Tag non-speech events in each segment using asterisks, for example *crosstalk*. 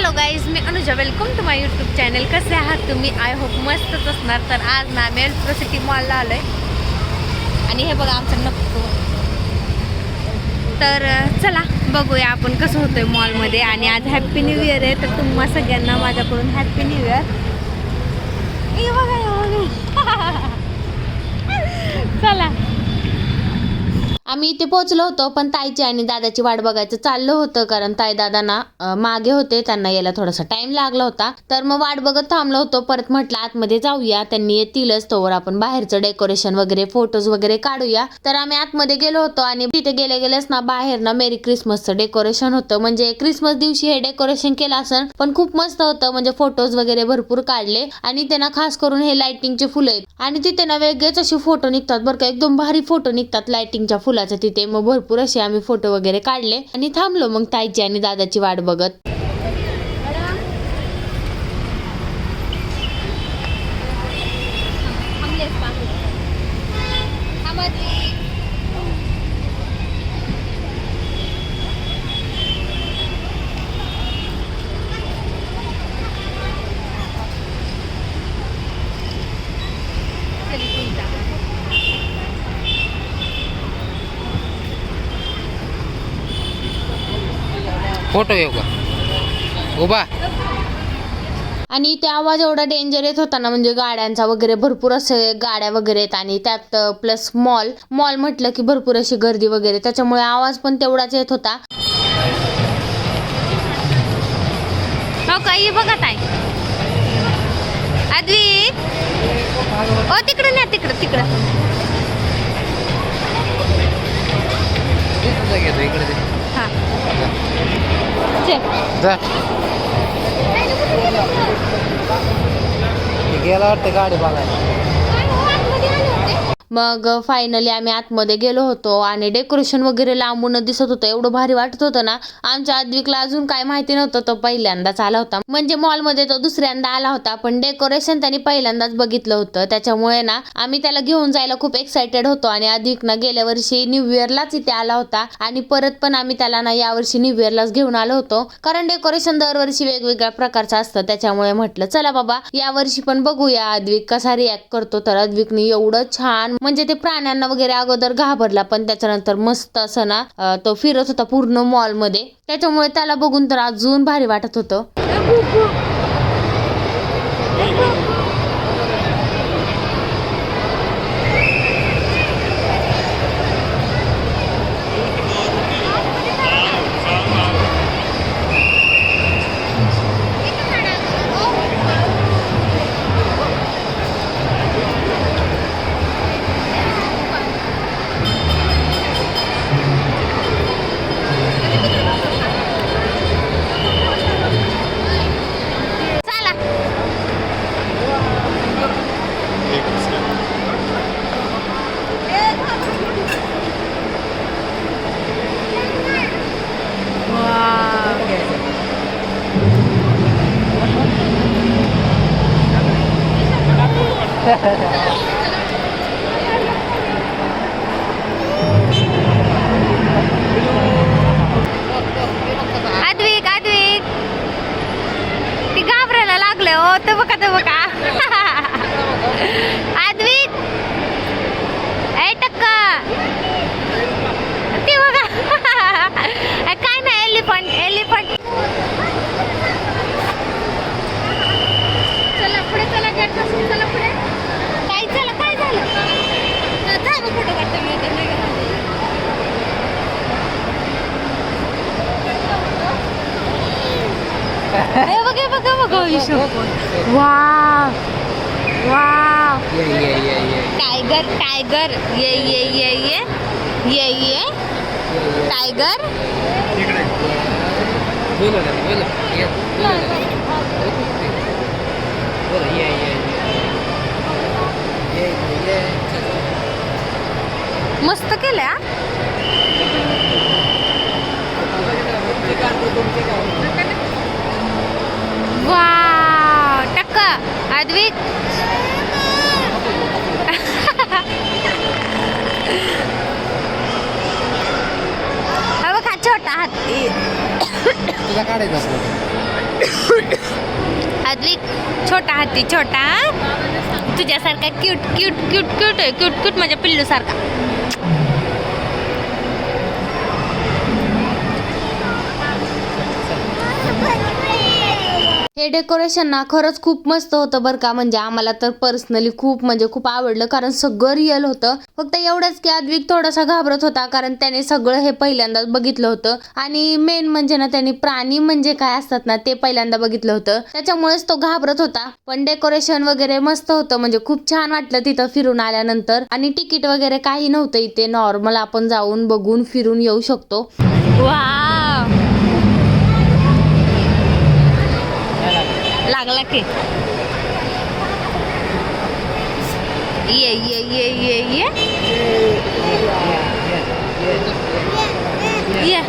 Hello guys me Anuja. Welcome to my YouTube channel कसे आहात तुम्ही? आय होप मस्तच असणार. तर आज ना मी एल्ट्रो सिटी मॉलला आलो आहे आणि हे बघा आमचं नक्को तर चला बघूया आपण कसं होतंय मॉलमध्ये आणि आज हॅप्पी न्यू इयर आहे. तर तुम्हा सगळ्यांना माझ्याकडून हॅप्पी न्यू इयर हे बघा. *laughs* चला. आम्ही इथे पोहोचलो होतो पण ताईची आणि दादाची वाट बघायचं चाललं होतं कारण ताई दादांना ना मागे होते त्यांना यायला थोडासा टाइम लागला होता. तर मग वाट बघत थांबलो होतो परत म्हटलं आतमध्ये जाऊया त्यांनी येतीलच तोवर आपण बाहेरचं डेकोरेशन वगैरे फोटोज वगैरे काढूया. तर आम्ही आतमध्ये गेलो होतो आणि तिथे गेले गेलेच ना बाहेर ना मेरी क्रिसमसचं डेकोरेशन होतं. म्हणजे क्रिसमस दिवशी हे डेकोरेशन केलं असन पण खूप मस्त होतं. म्हणजे फोटोज वगैरे भरपूर काढले आणि त्यांना खास करून हे लाइटिंगचे फुलं आहेत. आणि तिथे ना वेगळेच असे फोटो निघतात बरं का. एकदम भारी फोटो निघतात लाइटिंगच्या पुलाच्या तिथे मग भरपूर असे आम्ही फोटो वगैरे काढले आणि थांबलो मग ताईची आणि दादाची वाट बघत. फोटो येऊ का? उभा. आणि ते आवाज एवढा डेंजर येत होता ना म्हणजे गाड्यांचा वगैरे भरपूर असे गाड्या वगैरे आहेत आणि त्यात प्लस मॉल मॉल म्हटलं की भरपूर अशी गर्दी वगैरे त्याच्यामुळे आवाज पण तेवढाच येत होता. हो काही बघा ताई. आदवी ओ तिकडं नाही तिकडं तिकडं. इकडे दे. हा चल जा गेला वाटतं गाडी बघायला मग फायनली आम्ही आतमध्ये गेलो होतो आणि डेकोरेशन वगैरे लांबून दिसत होतं. एवढं भारी वाटत होतं ना. आमच्या आद्विकला अजून काय माहिती नव्हतं तो पहिल्यांदाच आला होता. म्हणजे मॉलमध्ये तो दुसऱ्यांदा आला होता पण डेकोरेशन त्यांनी पहिल्यांदाच बघितलं होतं. त्याच्यामुळे ना आम्ही त्याला घेऊन जायला खूप एक्सायटेड होतो आणि आद्विक ना गेल्या वर्षी न्यू इयरलाच इथे आला होता आणि परत पण आम्ही त्याला ना यावर्षी न्यू इयरलाच घेऊन आलो होतो. कारण डेकोरेशन दरवर्षी वेगवेगळ्या प्रकारचं असतं त्याच्यामुळे म्हटलं चला बाबा यावर्षी पण बघूया अद्विक कसा रिॲक्ट करतो. तर अद्विकने एवढं छान म्हणजे ते प्राण्यांना वगैरे अगोदर घाबरला पण त्याच्यानंतर मस्त असं ना तो फिरत होता पूर्ण मॉलमध्ये. त्याच्यामुळे त्याला बघून तर अजून भारी वाटत होतं. हे बघा बघा बघा विशू वाव वाव ये ये ये ये टायगर टायगर ये ये ये ये ये ये टायगर बोलो ना बोलो ये बोलो ना. बोलो ये ये ये ये ये मस्त केलं हा? वाव टक्का अद्विक हा बघा छोटा हात तुझा काढायचा असला अद्विक छोटा हाती छोटा तुझ्यासारखा क्यूट क्यूट क्यूट क्यूट आहे क्यूट क्यूट माझ्या पिल्लू हे डेकोरेशन ना खरंच खूप मस्त होतं बरं का. म्हणजे आम्हाला तर पर्सनली खूप म्हणजे खूप आवडलं. कारण सगळं रिअल होतं. फक्त एवढंच की आद्विक थोडासा घाबरत होता. कारण त्याने सगळं हे पहिल्यांदाच बघितलं होतं. आणि मेन म्हणजे ना त्यांनी प्राणी म्हणजे काय असतात ना ते पहिल्यांदा बघितलं होतं. त्याच्यामुळेच तो घाबरत होता. पण डेकोरेशन वगैरे मस्त होतं. म्हणजे खूप छान वाटलं तिथं फिरून आल्यानंतर. आणि तिकीट वगैरे काही नव्हतं इथे. नॉर्मल आपण जाऊन बघून फिरून येऊ शकतो. वा लागला की ये ये ये ये ये ये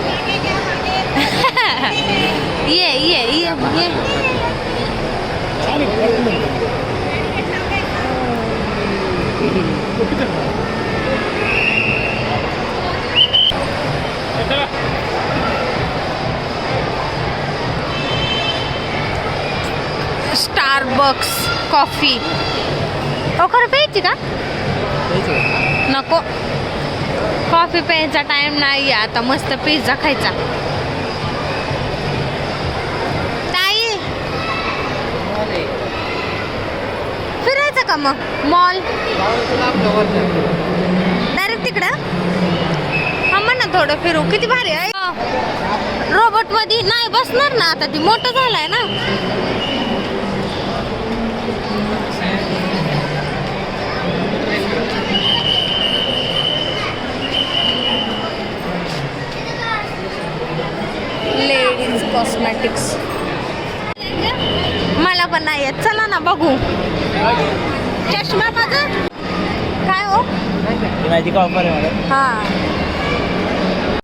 ये ये ये ये स्टारबक्स कॉफी खरं प्यायची का? नको. कॉफी प्यायचा टाइम नाही आता. मस्त पिझ्झा खायचा. ताई! फिरायचं का मग? मॉल डायरेक्ट तिकडं? हा म्हण ना थोडं फिरू. किती भारी आहे. रोबोटमध्ये नाही बसणार ना आता ती. मोठं झालाय ना. लेडीज कॉस्मॅटिक्स मला पण नाही येत. चला ना बघू. चष्मा माझा? काय हो? का ऑफर आहे हा.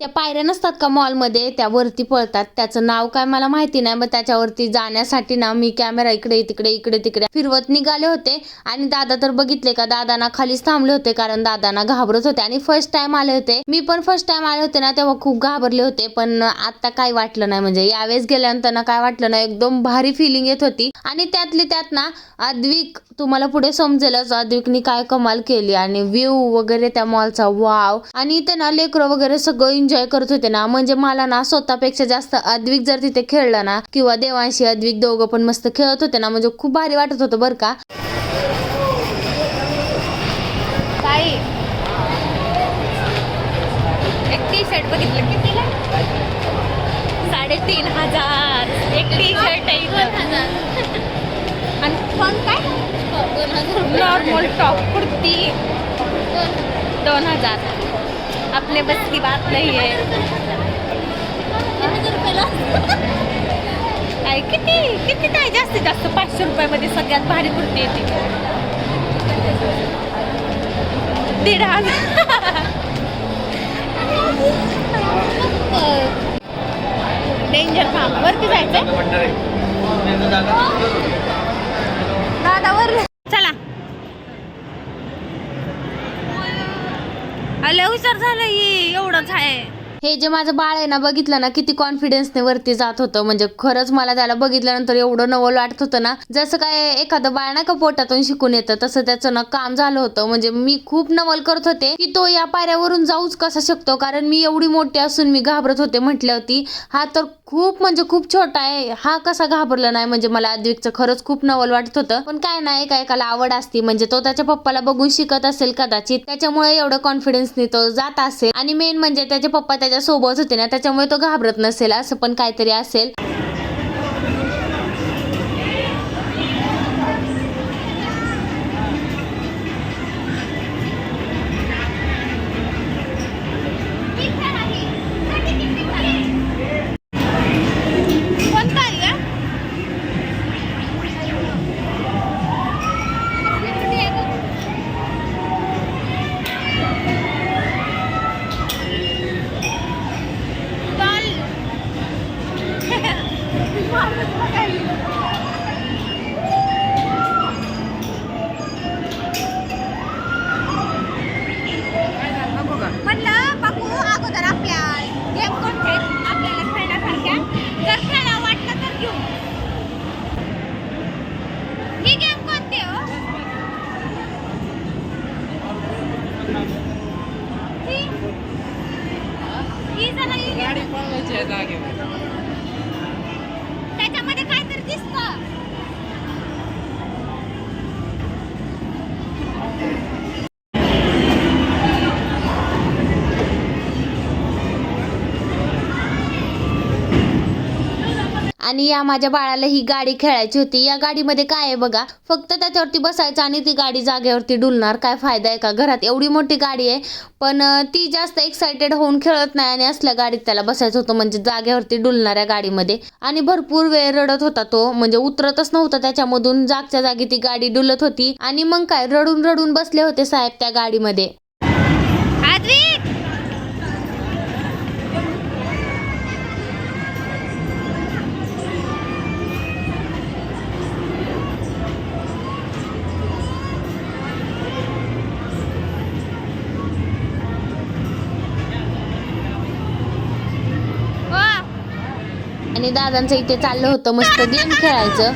त्या पायऱ्या नसतात का मॉलमध्ये? त्या वरती पळतात. त्याचं नाव काय मला माहिती नाही. मग त्याच्यावरती जाण्यासाठी ना मी कॅमेरा इकडे तिकडे इकडे तिकडे फिरवत निघाले होते. आणि दादा तर बघितले का? दादाना खालीच थांबले होते कारण दादाना घाबरत होते. आणि फर्स्ट टाइम आले होते. मी पण फर्स्ट टाइम आले होते ना तेव्हा खूप घाबरले होते. पण आता काय वाटलं नाही. म्हणजे यावेळेस गेल्यानंतर ना काय वाटलं नाही. एकदम भारी फिलिंग येत होती. आणि त्यातली त्यात ना अद्विक तुम्हाला पुढे समजेलच. अद्विकनी काय कमाल केली. आणि व्ह्यू वगैरे त्या मॉलचा वाव आणि इथे ना लेकरं वगैरे सगळं एन्जॉय करत होते ना म्हणजे मला ना स्वतःपेक्षा जास्त अद्विक जर तिथे खेळला ना किंवा देवांशी अद्विक दोघं पण मस्त खेळत होते ना म्हणजे खूप भारी वाटत होतं बरं का. टी शर्ट बघितलं कितीला साडेतीन हजार. एक टी शर्ट आहे इथं. आणि पण काय? Normal top kurti. दोन हजार. अपने बस की बात नहीं है। काय किती किती नाही जास्तीत जास्त पाचशे रुपयामध्ये सगळ्यात भारी कुर्ती येते दीड हजार. *laughs* डेंजर फार्म वरती जायचंय? अले हुशार झालं ही. एवढंच आहे. हे जे माझं बाळ आहे ना बघितलं ना किती कॉन्फिडन्सने वरती जात होतं. म्हणजे खरंच मला त्याला बघितल्यानंतर एवढं नवल वाटत होतं ना. जसं काय एखादं बाळ ना का पोटातून शिकून येतं तसं त्याचं ना काम झालं होतं. म्हणजे मी खूप नवल करत होते की तो या पायऱ्यावरून जाऊच कसा शकतो. कारण मी एवढी मोठी असून मी घाबरत होते म्हटली होती हा तर खूप म्हणजे खूप छोटा आहे. हा कसा घाबरला नाही म्हणजे मला अद्विकचं खरंच खूप नवल वाटत होतं. पण काय नाही एका एकाला आवड असती. म्हणजे तो त्याच्या पप्पाला बघून शिकत असेल कदाचित. त्याच्यामुळे एवढं कॉन्फिडन्सने तो जात असेल. आणि मेन म्हणजे त्याचे पप्पा त्याच्या सोबत होते ना त्याच्यामुळे तो घाबरत नसेल. असं पण काहीतरी असेल. गाडी पण जागेवर आणि या माझ्या बाळाला ही गाडी खेळायची होती. या गाडीमध्ये काय आहे बघा फक्त त्याच्यावरती बसायचं आणि ती गाडी जागेवरती डुलणार. काय फायदा आहे का? घरात एवढी मोठी गाडी आहे पण ती जास्त एक्साइटेड होऊन खेळत नाही आणि असल्या गाडीत त्याला बसायचं होतं म्हणजे जागेवरती डुलणाऱ्या गाडीमध्ये. आणि भरपूर वेळ रडत होता तो म्हणजे उतरतच नव्हता त्याच्यामधून. जागच्या जागी ती गाडी डुलत होती. आणि मग काय रडून रडून बसले होते साहेब त्या गाडीमध्ये. दादांचं इथे चाललं होतं मस्त गेम खेळायचं.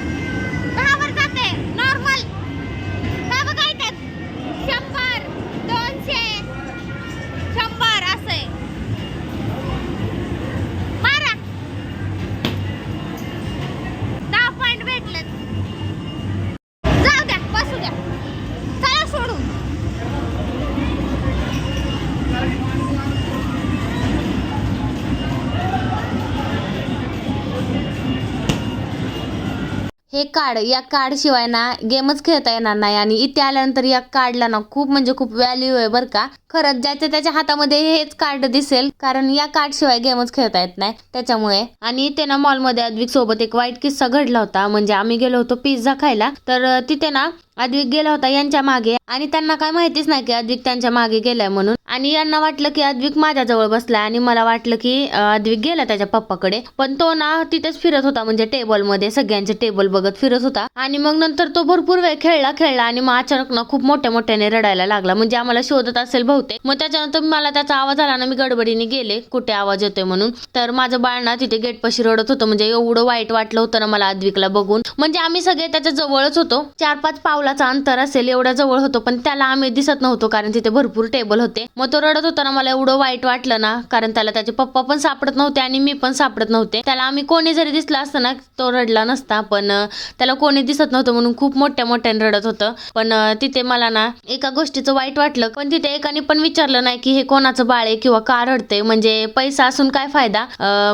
कार्ड या कार्ड शिवाय ना गेमच खेळता येणार नाही आणि इथे आल्यानंतर या कार्डला ना खूप म्हणजे खूप व्हॅल्यू आहे बरं का. खरंच ज्याच्या त्याच्या हातामध्ये हेच कार्ड दिसेल कारण या कार्ड शिवाय गेमच खेळता येत नाही त्याच्यामुळे. आणि इथे ना मॉलमध्ये अद्विक सोबत एक वाईट किस्सा घडला होता. म्हणजे आम्ही गेलो होतो पिझ्झा खायला. तर तिथे ना अद्विक गेला होता यांच्या मागे. आणि त्यांना काय माहितीच नाही की अद्विक त्यांच्या मागे गेलाय म्हणून. आणि यांना वाटलं की अद्विक माझ्या जवळ बसलाय आणि मला वाटलं की अद्विक गेला त्याच्या पप्पाकडे. पण तो ना तिथेच फिरत होता म्हणजे टेबलमध्ये सगळ्यांचे टेबल बघत फिरत होता. आणि मग नंतर तो भरपूर वेळ खेळला खेळला आणि मग अचानक ना खूप मोठ्या मोठ्याने रडायला लागला. म्हणजे आम्हाला शोधत असेल बहुतेक. मग त्याच्यानंतर मला त्याचा आवाज आला ना मी गडबडीने गेले. कुठे आवाज येतोय म्हणून. तर माझं बाळ ना तिथे गेट पाशी रडत होतं. म्हणजे एवढं वाईट वाटलं होतं ना मला अद्विकला बघून. म्हणजे आम्ही सगळे त्याच्या जवळच होतो. चार पाच पाव पावलाचा अंतर असेल एवढ्या जवळ होतो पण त्याला आम्ही दिसत नव्हतो कारण तिथे भरपूर टेबल होते. मग तो रडत होता ना मला एवढं वाईट वाटलं ना कारण त्याला त्याचे पप्पा पण सापडत नव्हते आणि मी पण सापडत नव्हते. त्याला आम्ही कोणी जरी दिसला असतं ना तो रडला नसता पण त्याला कोणी दिसत नव्हतं म्हणून खूप मोठ्या मोठ्याने रडत होतं. पण तिथे मला ना एका गोष्टीचं वाईट वाटलं पण तिथे एकाने पण विचारलं नाही की हे कोणाचं बाळ आहे किंवा का रडते म्हणजे पैसा असून काय फायदा?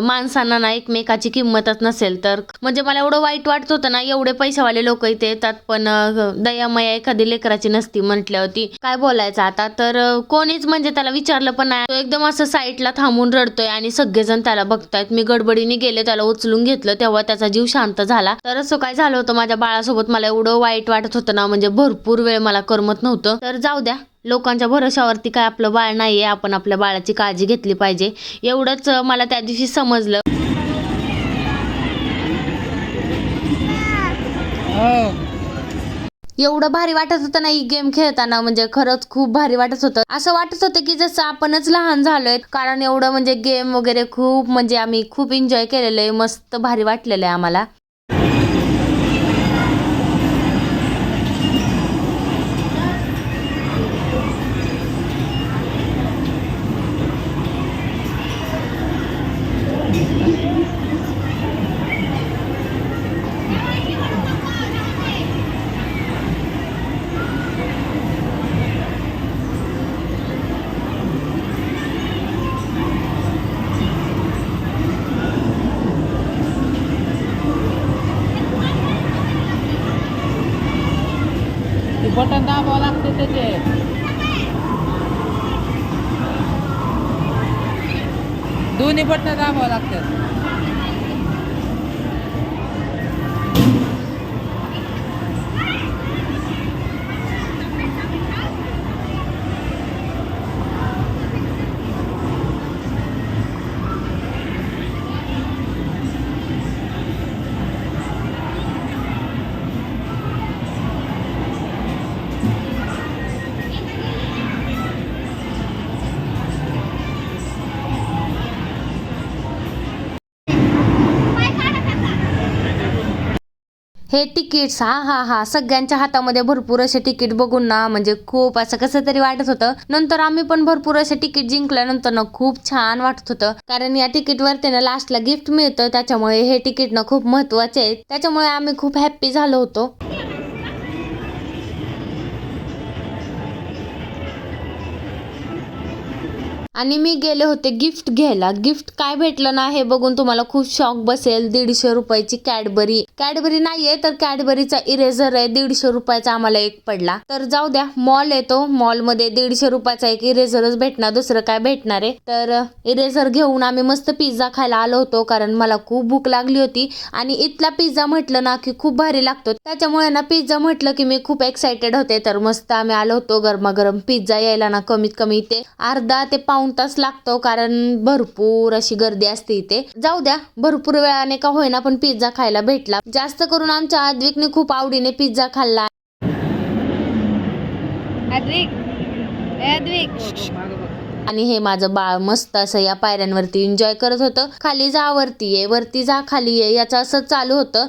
माणसांना ना एकमेकाची किंमतच नसेल तर म्हणजे मला एवढं वाईट वाटत होतं ना एवढे पैशावाले लोक इथे येतात पण दयामया एखादी लेकराची नसती म्हटल्यावरती काय बोलायचं आता? तर कोणीच म्हणजे त्याला विचारलं पण नाही. तो एकदम असं साईडला थांबून रडतोय आणि सगळेजण त्याला बघतायत. मी गडबडीने गेले त्याला उचलून घेतलं तेव्हा त्याचा जीव शांत झाला. तर असं काय झालं होतं? माझ्या बाळासोबत मला एवढं वाईट वाटत होतं ना म्हणजे भरपूर वेळ मला करमत नव्हतं. तर जाऊ द्या. लोकांच्या भरोशावरती काय आपलं बाळ नाहीये आपण आपल्या बाळाची काळजी घेतली पाहिजे. एवढंच मला त्या दिवशी समजलं. Oh. एवढं भारी वाटत होतं ना ही गेम खेळताना. म्हणजे खरंच खूप भारी वाटत होतं. असं वाटत होतं की जसं आपणच लहान झालोय कारण एवढं म्हणजे गेम वगैरे खूप म्हणजे आम्ही खूप एन्जॉय केलेलं आहे. मस्त भारी वाटलेलं आहे आम्हाला. बटन दाबावं लागते त्याचे. दोन्ही बटन दाबावं लागतात. हे तिकीट्स हा हा हा सगळ्यांच्या हातामध्ये भरपूर असे तिकीट बघून ना म्हणजे खूप असं कसं तरी वाटत होतं. नंतर आम्ही पण भरपूर असे तिकीट जिंकल्यानंतर ना खूप छान वाटत होतं. कारण या तिकीटवर ना लास्टला गिफ्ट मिळतं त्याच्यामुळे हे तिकीट ना खूप महत्त्वाचे आहे त्याच्यामुळे आम्ही खूप हॅप्पी झालो होतो. आणि मी गेले होते गिफ्ट घ्यायला. गिफ्ट काय भेटलं ना हे बघून तुम्हाला खूप शॉक बसेल. दीडशे रुपयाची कॅडबरी. कॅडबरी नाहीये तर कॅडबरीचा इरेझर आहे. दीडशे रुपयाचा आम्हाला एक पडला. तर जाऊ द्या मॉल येतो. मॉलमध्ये दीडशे रुपयाचा एक इरेझरच भेटणार दुसरं काय भेटणार आहे? तर इरेझर घेऊन आम्ही मस्त पिझ्झा खायला आलो होतो कारण मला खूप भूक लागली होती. आणि इथला पिझ्झा म्हटलं ना की खूप भारी लागतो. त्याच्यामुळे ना पिझ्झा म्हटलं की मी खूप एक्सायटेड होते. तर मस्त आम्ही आलो होतो गरमागरम पिझ्झा यायला ना कमीत कमी इथे अर्धा ते पाऊण तास लागतो कारण भरपूर अशी गर्दी असते इथे. जाऊ द्या भरपूर वेळाने का होईना पण पिझ्झा खायला भेटला. जास्त करून आमच्या आद्विकने खूप आवडीने पिझ्झा खाल्ला. अद्विक अद्विक आणि हे माझं बाळ मस्त असं या पायऱ्यांवरती एन्जॉय करत होतं. खाली जा वरती ये वरती जा खाली ये याचं असं चालू होतं.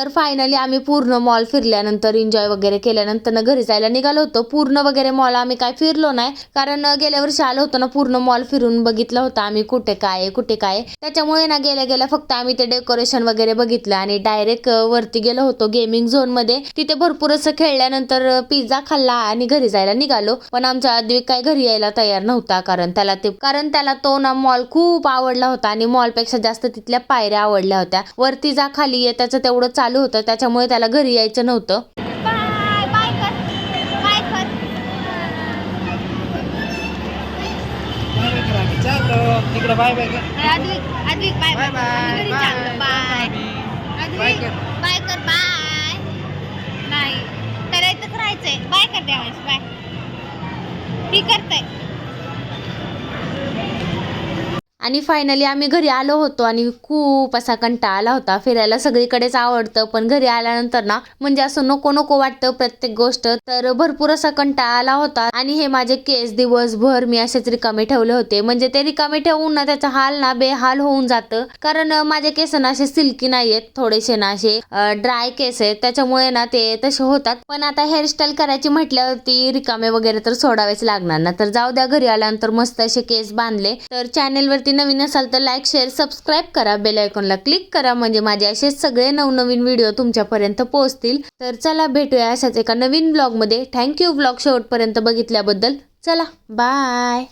तर फायनली आम्ही पूर्ण मॉल फिरल्यानंतर एन्जॉय वगैरे केल्यानंतर ना घरी जायला निघालो होतो. पूर्ण वगैरे मॉल आम्ही काय फिरलो नाही. कारण गेल्या वर्षी आलो होतो ना पूर्ण मॉल फिरून बघितलं होतं आम्ही कुठे काय कुठे काय त्याच्यामुळे ना गेल्या गेल्या फक्त आम्ही ते डेकोरेशन वगैरे बघितलं आणि डायरेक्ट वरती गेलो होतो गेमिंग झोनमध्ये. तिथे भरपूर असं खेळल्यानंतर पिझ्झा खाल्ला आणि घरी जायला निघालो. पण आमचा अद्विक काय घरी यायला तयार नव्हता कारण त्याला ते कारण त्याला तो ना मॉल खूप आवडला होता आणि मॉलपेक्षा जास्त तिथल्या पायऱ्या आवडल्या होत्या. वरती जा खाली ये त्याचं तेवढं चालू होतं त्याच्यामुळे त्याला घरी यायचं नव्हतं. बाय बाय कर बाय कर. चाललो तिकडे बाय बाय. कर Advik Advik bye bye bye घरी चाललो. बाय बाय अद्विक कर. बाय कर बाय. नाही त्याला इथंच राहायचंय. बाय कर त्यावेळेस बाय. ती करताय आणि फायनली आम्ही घरी आलो होतो आणि खूप असा कंटाळा आला होता. फिरायला सगळीकडेच आवडतं पण घरी आल्यानंतर ना म्हणजे असं नको नको वाटतं प्रत्येक गोष्ट. तर भरपूर असा कंटाळा आला होता. आणि हे माझे केस दिवसभर मी असेच रिकामे ठेवले होते. म्हणजे ते रिकामे ठेवून ना त्याचा हाल ना बेहाल होऊन जातं. कारण माझे केस ना असे सिल्की नाही आहेत थोडेसे ना असे ड्राय केस आहेत. त्याच्यामुळे ना ते तसे होतात. पण आता हेअरस्टाईल करायची म्हटल्यावरती रिकामे वगैरे तर सोडावेच लागणार ना. तर जाऊ द्या घरी आल्यानंतर मस्त असे केस बांधले. तर चॅनेलवरती नवीन असाल तर लाईक शेअर सबस्क्राईब करा. बेल आयकॉनला क्लिक करा. म्हणजे माझे असेच सगळे नवनवीन व्हिडिओ तुमच्यापर्यंत पोहोचतील. तर चला भेटूया अशाच एका नवीन ब्लॉगमध्ये थँक्यू ब्लॉग शेवटपर्यंत बघितल्याबद्दल. चला बाय